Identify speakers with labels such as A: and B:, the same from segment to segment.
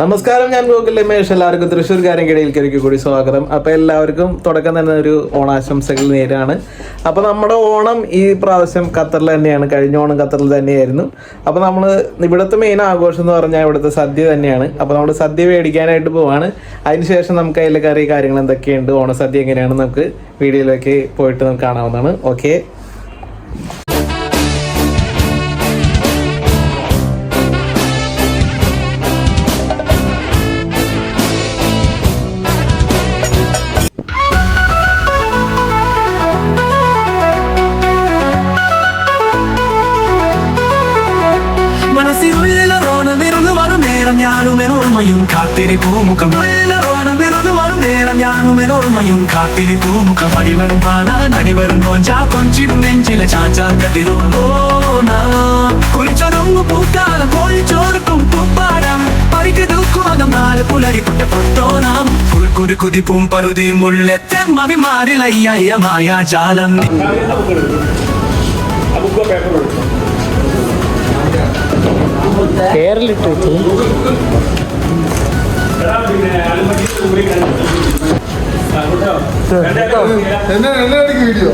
A: നമസ്കാരം ഞാൻ ഗോകുൽ രമേഷ് എല്ലാവർക്കും തൃശ്ശൂർക്കാരൻ കിടയിലേക്ക് കൂടി സ്വാഗതം. അപ്പോൾ എല്ലാവർക്കും തുടക്കം തന്നെ ഒരു ഓണാശംസകൾ നേരാണ്. അപ്പോൾ നമ്മുടെ ഓണം ഈ പ്രാവശ്യം ഖത്തറിൽ തന്നെയാണ്. കഴിഞ്ഞ ഓണം ഖത്തറിൽ തന്നെയായിരുന്നു. അപ്പോൾ നമ്മൾ ഇവിടുത്തെ മെയിൻ ആഘോഷം എന്ന് പറഞ്ഞാൽ ഇവിടുത്തെ സദ്യ തന്നെയാണ്. അപ്പോൾ നമ്മൾ സദ്യ മേടിക്കാനായിട്ട് പോവാണ്. അതിനുശേഷം നമുക്ക് അതിലെ കറി കാര്യങ്ങൾ എന്തൊക്കെയുണ്ട് ഓണസദ്യ എങ്ങനെയാണ് നമുക്ക് വീഡിയോയിലേക്ക് പോയിട്ട് നമുക്ക് കാണാവുന്നതാണ്. ഓക്കെ
B: നേരം ഞാനും ഓർമ്മയും കാത്തിരി പൂമുഖം ും. പരുതി വരും നേരം ഞാനും ഓർമ്മയും കാത്തിരി പൂമുഖം. അടിവരും കൊഞ്ചിടും നെഞ്ചിലെ
C: എന്നെ അടിക്ക് വീഡിയോ.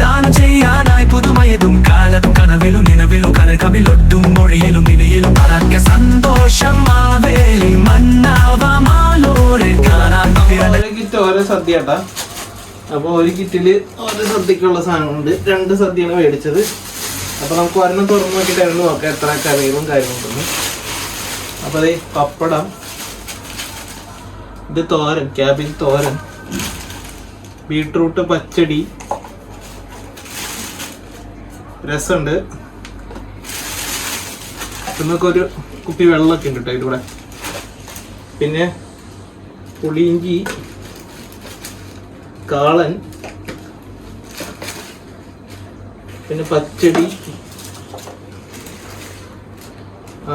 B: ദാനം ചെയ്യാനായി പുതുമയതും കാലത്തും കനവിലും നിലവിലും കനകമിലൊട്ടും മൊഴിയിലും നിലയിലും പറക്ക സന്തോഷം മാവേലി മന്നാവമാലോരെ കാണാൻ
A: ഓരോ കിറ്റ് ഓരോ ഒരു കിറ്റിൽ ഒരു സദ്യക്കുള്ള സാധനമുണ്ട് രണ്ട് സദ്യയാണ് മേടിച്ചത്. അപ്പോൾ നമുക്ക് വരണം തുറന്നു നോക്കിയിട്ടായിരുന്നു നോക്കാം എത്ര കറികളും കാര്യങ്ങളുണ്ടെന്ന്. അപ്പൊ അതേ പപ്പടം ഇത് തോരൻ ക്യാബേജ് തോരൻ ബീട്രൂട്ട് പച്ചടി രസമുണ്ട്. നമുക്കൊരു കുപ്പി വെള്ളമൊക്കെ ഉണ്ട് കേട്ടോ ഇതിവിടെ. പിന്നെ പുളിയിഞ്ചി കാളൻ പിന്നെ പച്ചടി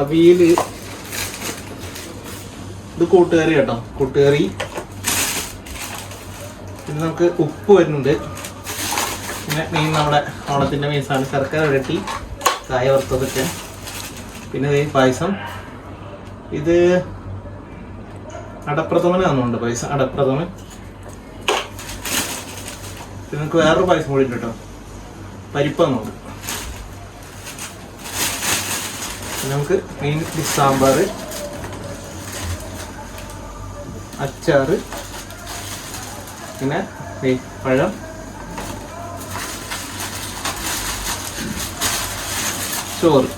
A: അവിയൽ. ഇത് കൂട്ടുകറി കേട്ടോ കൂട്ടുകറി. പിന്നെ നമുക്ക് ഉപ്പ് വരുന്നുണ്ട്. പിന്നെ മീൻ നമ്മുടെ ഓണത്തിന്റെ മീൻസാണ് ശർക്കര വരട്ടി കായ വറുത്തതൊക്കെ. പിന്നെ ഈ പായസം. ഇത് അടപ്രഥമനാണെന്നുണ്ട് പൈസ അടപ്രഥമൻ. നമുക്ക് വേറൊരു പായസം കൂടി ഉണ്ട് കേട്ടോ പരിപ്പാന്നുണ്ട് പിന്നെ നമുക്ക് മീൻ ഫിഷ് സാമ്പാർ അച്ചാർ പിന്നെ പഴം. ചോറ്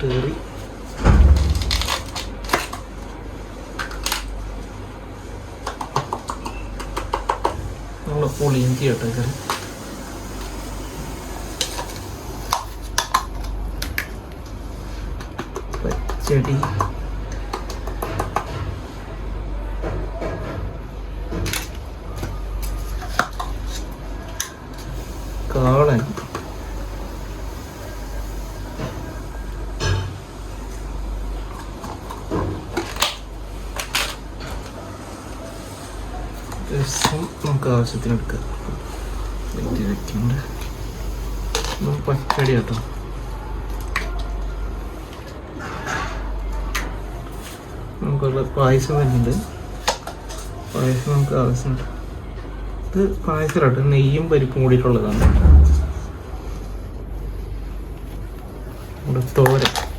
A: കയറി പുളിയിഞ്ചി കേട്ടോ കറി പച്ചടി കാളൻ. രസം നമുക്ക് ആവശ്യത്തിന് എടുക്കാം. വെക്കുന്നുണ്ട് പച്ചടി കേട്ടോ. നമുക്കുള്ള പായസം വരുന്നുണ്ട്. പായസം നമുക്ക് ആവശ്യമുണ്ട്. ഇത് പായസം കേട്ടോ നെയ്യും പരിപ്പും കൂടിയിട്ടുള്ളതാണ്. നമ്മുടെ തോരൻ.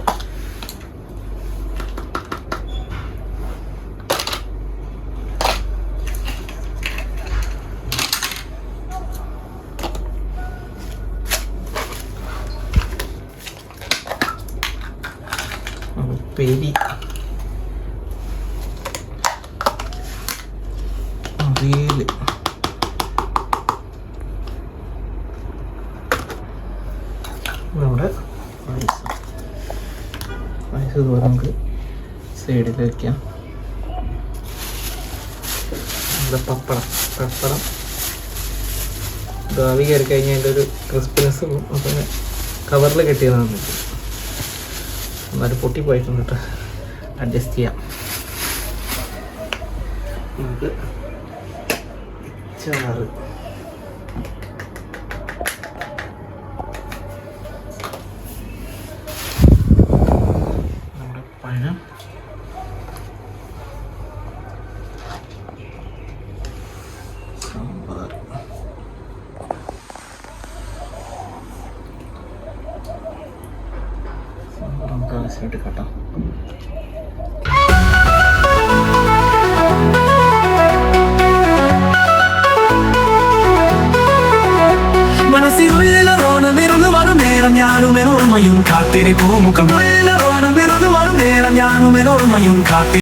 A: പായസം ഇതുപോലെ നമുക്ക് സൈഡിൽ വെക്കാം. നമ്മുടെ പപ്പടം. പപ്പടം. ഭാവി കയറി കഴിഞ്ഞാൽ അതിന്റെ ഒരു ക്രിസ്പിനെസ് അപ്പം കവറിൽ കെട്ടിയതാണ്. ഇത്. എന്നാലും പൊട്ടി പോയിട്ടുണ്ട് കേട്ടോ. അഡ്ജസ്റ്റ് ചെയ്യാം. നമുക്ക് ചാറ് നമ്മുടെ പഴം. സാമ്പാർ നമുക്ക് ആവശ്യമായിട്ട് കേട്ടോ
B: മനസ്സിലുള്ളറോണ വിരുന്ന് വരും നേരം ഞാനും ഓർമ്മയും കാത്തിരിപ്പൂ മുഖം ഉള്ളറോണ വിരുന്ന് വരും നേരം ഞാനും ഓർമ്മയും കാത്തി